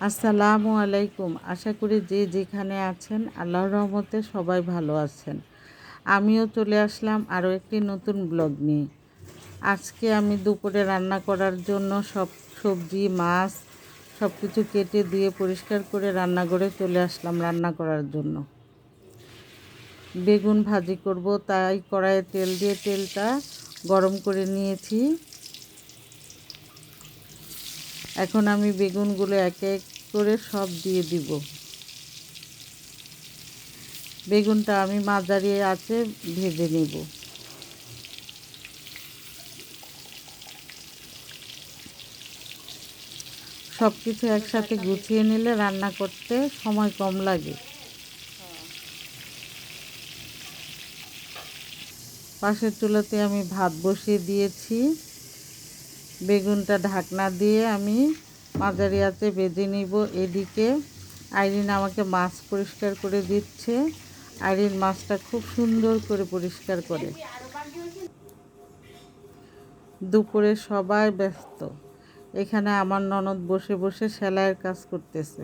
আসসালামু আলাইকুম। আশা করি যে যেখানে আছেন, আল্লাহর রহমতে সবাই ভালো আছেন। আমিও চলে আসলাম আরও একটি নতুন ব্লগ নিয়ে। আজকে আমি দুপুরে রান্না করার জন্য সব সবজি, মাছ সব কিছু কেটে দিয়ে পরিষ্কার করে রান্নাঘরে চলে আসলাম রান্না করার জন্য। বেগুন ভাজি করব, তাই কড়াইয়ে তেল দিয়ে তেলটা গরম করে নিয়েছি। এখন আমি বেগুনগুলো এক এক করে সব দিয়ে দিব। বেগুনটা আমি মাঝারি আছে ভেজে নেব। সব কিছু একসাথে গুছিয়ে নিলে রান্না করতে সময় কম লাগে। পাশের চুলাতে আমি ভাত বসিয়ে দিয়েছি। বেগুনটা ঢাকনা দিয়ে আমি মাঝারি আছে বেঁধে নিব। এদিকে আইরিন আমাকে মাছ পরিষ্কার করে দিচ্ছে। আইরিন মাছটা খুব সুন্দর করে পরিষ্কার করে। দুপুরে সবাই ব্যস্ত। এখানে আমার ননদ বসে বসে সেলাইয়ের কাজ করতেছে।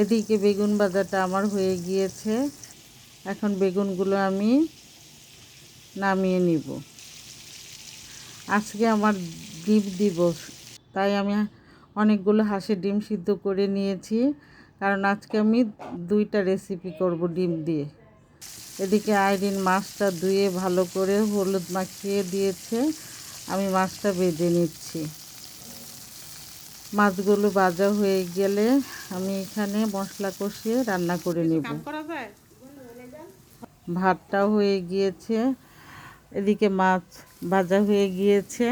এদিকে বেগুন বাজারটা আমার হয়ে গিয়েছে। এখন বেগুনগুলো আমি নামিয়ে নিব। আজকে আমার ডিম দিবস তাই আমি অনেকগুলো হাঁসের ডিম সিদ্ধ করে নিয়েছি কারণ আজকে আমি দুইটা রেসিপি করব ডিম দিয়ে। এদিকে আইরিন মাছটা ধুয়ে ভালো করে হলুদ মাখিয়ে দিয়েছে আমি মাছটা বেজে নিচ্ছি। মাছগুলো ভাজা হয়ে গেলে আমি এখানে মশলা কষিয়ে রান্না করে নেব। ভাতটাও হয়ে গিয়েছে। এদিকে মাছ ভাজা হয়ে গিয়েছে।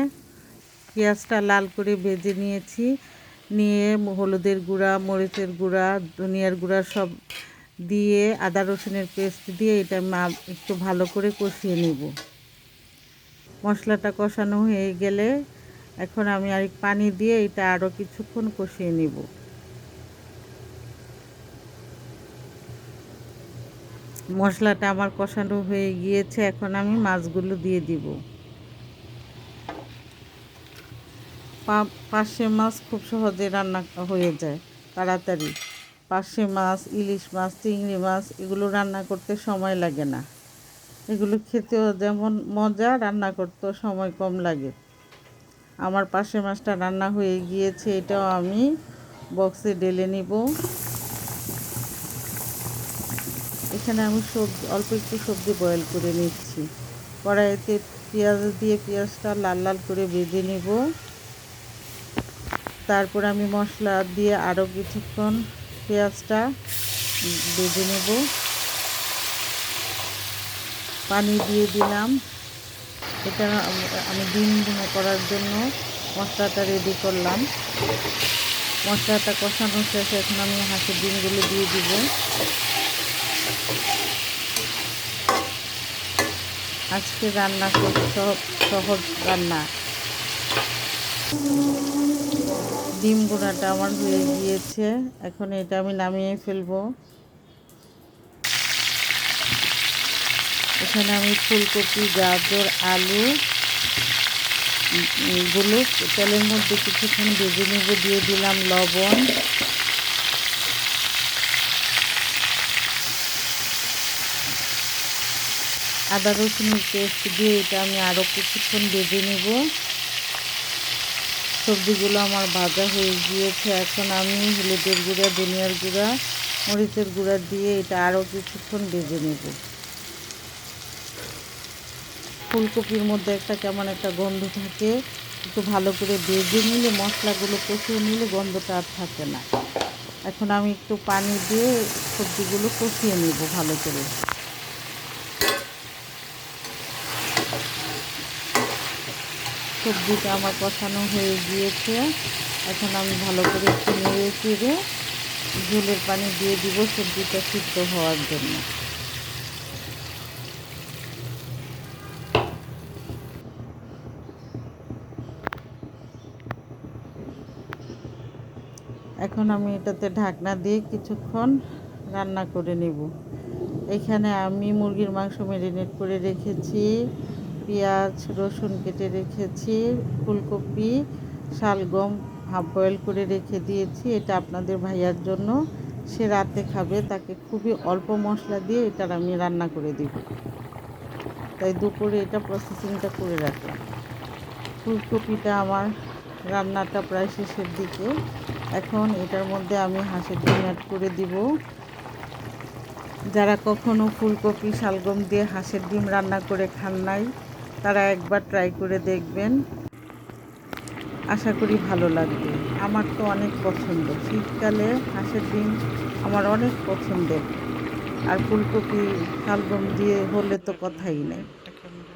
পেঁয়াজটা লাল করে ভেজে নিয়েছি। নিয়ে হলুদের গুঁড়া, মরিচের গুঁড়া, ধনিয়ার গুঁড়া সব দিয়ে আদা রসুনের পেস্ট দিয়ে এটা মা একটু ভালো করে কষিয়ে নেব। মশলাটা কষানো হয়ে গেলে এখন আমি আর পানি দিয়ে এটা আরও কিছুক্ষণ কষিয়ে নেব। মশলাটা আমার কষানো হয়ে গিয়েছে, এখন আমি মাছগুলো দিয়ে দিব। পার্শে মাছ খুব সহজে রান্না হয়ে যায়, তাড়াতাড়ি। পার্শে মাছ, ইলিশ মাছ, চিংড়ি মাছ, এগুলো রান্না করতে সময় লাগে না। এগুলো খেতেও যেমন মজা, রান্না করতেও সময় কম লাগে। আমার পাশে মাছটা রান্না হয়ে গিয়েছে, এটাও আমি বক্সে ঢেলে নিব। এখানে আমি সবজি অল্প একটু সবজি বয়েল করে নিচ্ছি। কড়াইতে পেঁয়াজ দিয়ে পেঁয়াজটা লাল লাল করে ভেজে নেব। তারপর আমি মশলা দিয়ে আরও কিছুক্ষণ পেঁয়াজটা ভেজে নেব। পানি দিয়ে দিলাম। এটা আমি ডিম করার জন্য মশলাটা রেডি করলাম। মশলাটা কষানো শেষে এখন আমি হাঁসের ডিমগুলো দিয়ে দিব। আজকে রান্না খুব সহজ রান্না। ডিম গুঁড়াটা আমার হয়ে গিয়েছে। এখন এটা আমি নামিয়ে ফেলব। এখানে আমি ফুলকপি, গাজর, আলু গুলো তেলের মধ্যে কিছুক্ষণ ভেজে নেব, দিয়ে দিলাম লবণ। আদা রসুনের পেস্ট দিয়ে এটা আমি আরও কিছুক্ষণ ভেজে নেব। সবজিগুলো আমার ভাজা হয়ে গিয়েছে। এখন আমি হলুদের গুঁড়া, ধনিয়ার গুঁড়া, মরিচের গুঁড়া দিয়ে এটা আরও কিছুক্ষণ ভেজে নেব। ফুলকপির মধ্যে একটা কেমন একটা গন্ধ থাকে। একটু ভালো করে ভেজে নিলে, মশলাগুলো কষিয়ে নিলে গন্ধটা আর থাকে না। এখন আমি একটু পানি দিয়ে সবজিগুলো কষিয়ে নেব ভালো করে। সবজিটা আমার কষানো হয়ে গিয়েছে। এখন আমি ভালো করে একটু নেড়ে চেড়ে ঝোলের পানি দিয়ে দিব সবজিটা সিদ্ধ হওয়ার জন্য। এখন আমি এটাতে ঢাকনা দিয়ে কিছুক্ষণ রান্না করে নেব। এখানে আমি মুরগির মাংস ম্যারিনেট করে রেখেছি। পেঁয়াজ, রসুন কেটে রেখেছি, ফুলকপি, শালগম হাফ বয়েল করে রেখে দিয়েছি। এটা আপনাদের ভাইয়ার জন্য। সে রাতে খাবে, তাকে খুবই অল্প মশলা দিয়ে এটার আমি রান্না করে দিব। তাই দুপুরে এটা প্রসেসিংটা করে রাখলাম। ফুলকপিটা আমার রান্নাটা প্রায় শেষের দিকে। এখন এটার মধ্যে আমি হাঁসের ডিম অ্যাড করে দিব। যারা কখনো ফুলকপি, শালগম দিয়ে হাঁসের ডিম রান্না করে খান নাই তারা একবার ট্রাই করে দেখবেন। আশা করি ভালো লাগবে। আমার তো অনেক পছন্দ। শীতকালে হাঁসের ডিম আমার অনেক পছন্দের। আর ফুলকপি, শালগম দিয়ে হলে তো কথাই নেই।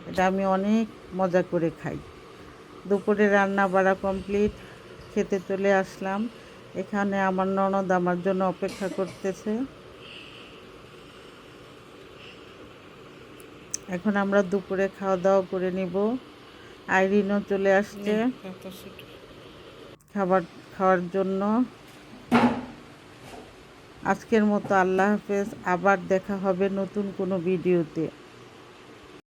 এটা আমি অনেক মজা করে খাই। দুপুরে রান্না বাড়া কমপ্লিট খেতে চলে আসলাম। এখানে আমার ননদ আমার জন্য অপেক্ষা করতেছে। এখন আমরা দুপুরে খাওয়া দাওয়া করে নিব। আইরিনও চলে আসছে খাবার খাওয়ার জন্য। আজকের মতো আল্লাহ হাফেজ আবার দেখা হবে নতুন কোনো ভিডিওতে।